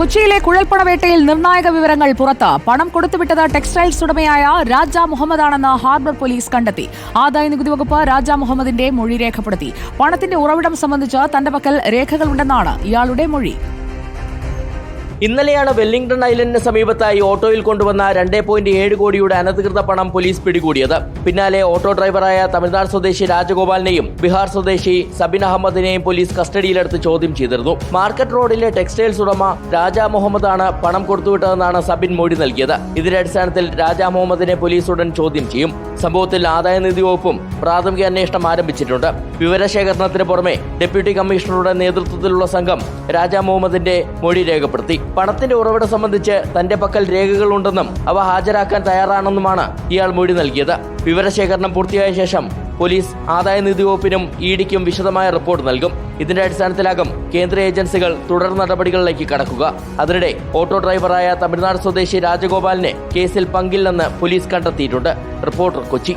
കൊച്ചിയിലെ കുഴൽപ്പണവേട്ടയിൽ നിർണായക വിവരങ്ങൾ പുറത്ത്. പണം കൊടുത്തുവിട്ടത് ടെക്സ്റ്റൈൽസ് ഉടമയായ രാജ മുഹമ്മദാണെന്ന് ഹാർബർ പോലീസ് കണ്ടെത്തി. ആദായ നികുതി വകുപ്പ് രാജ മുഹമ്മദിന്റെ മൊഴി രേഖപ്പെടുത്തി. പണത്തിന്റെ ഉറവിടം സംബന്ധിച്ച് തന്റെ പക്കൽ രേഖകളുണ്ടെന്നാണ് ഇയാളുടെ മൊഴി. ഇന്നലെയാണ് വെല്ലിംഗ്ടൺ ഐലൻഡിന് സമീപത്തായി ഓട്ടോയിൽ കൊണ്ടുവന്ന രണ്ടേ പോയിന്റ് ഏഴ് കോടിയുടെ അനധികൃത പണം പോലീസ് പിടികൂടിയത്. പിന്നാലെ ഓട്ടോ ഡ്രൈവറായ തമിഴ്നാട് സ്വദേശി രാജഗോപാലിനെയും ബീഹാർ സ്വദേശി സബിൻ അഹമ്മദിനെയും പോലീസ് കസ്റ്റഡിയിലെടുത്ത് ചോദ്യം ചെയ്തിരുന്നു. മാർക്കറ്റ് റോഡിലെ ടെക്സ്റ്റൈൽസ് ഉടമ രാജ മുഹമ്മദാണ് പണം കൊടുത്തുവിട്ടതെന്നാണ് സബിൻ മൊഴി നൽകിയത്. ഇതിന്റെ അടിസ്ഥാനത്തിൽ രാജ മുഹമ്മദിനെ പോലീസ് ഉടൻ ചോദ്യം ചെയ്യും. സംഭവത്തിൽ ആദായനികുതി വകുപ്പും പ്രാഥമിക അന്വേഷണം ആരംഭിച്ചിട്ടുണ്ട്. വിവരശേഖരണത്തിന് പുറമെ ഡെപ്യൂട്ടി കമ്മീഷണറുടെ നേതൃത്വത്തിലുള്ള സംഘം രാജ മുഹമ്മദിന്റെ മൊഴി രേഖപ്പെടുത്തി. പണത്തിന്റെ ഉറവിടം സംബന്ധിച്ച് തന്റെ പക്കൽ രേഖകളുണ്ടെന്നും അവ ഹാജരാക്കാൻ തയ്യാറാണെന്നുമാണ് ഇയാൾ മൊഴി നൽകിയത്. വിവരശേഖരണം പൂർത്തിയായ ശേഷം പോലീസ് ആദായ നികുതി വകുപ്പിനും ഇഡിക്കും വിശദമായ റിപ്പോർട്ട് നൽകും. ഇതിന്റെ അടിസ്ഥാനത്തിലാകും കേന്ദ്ര ഏജൻസികൾ തുടർ നടപടികളിലേക്ക് കടക്കുക. അതിനിടെ ഓട്ടോ ഡ്രൈവറായ തമിഴ്നാട് സ്വദേശി രാജഗോപാലിനെ കേസിൽ പങ്കില്ലെന്ന് പോലീസ് കണ്ടെത്തിയിട്ടുണ്ട്. റിപ്പോർട്ടർ കൊച്ചി.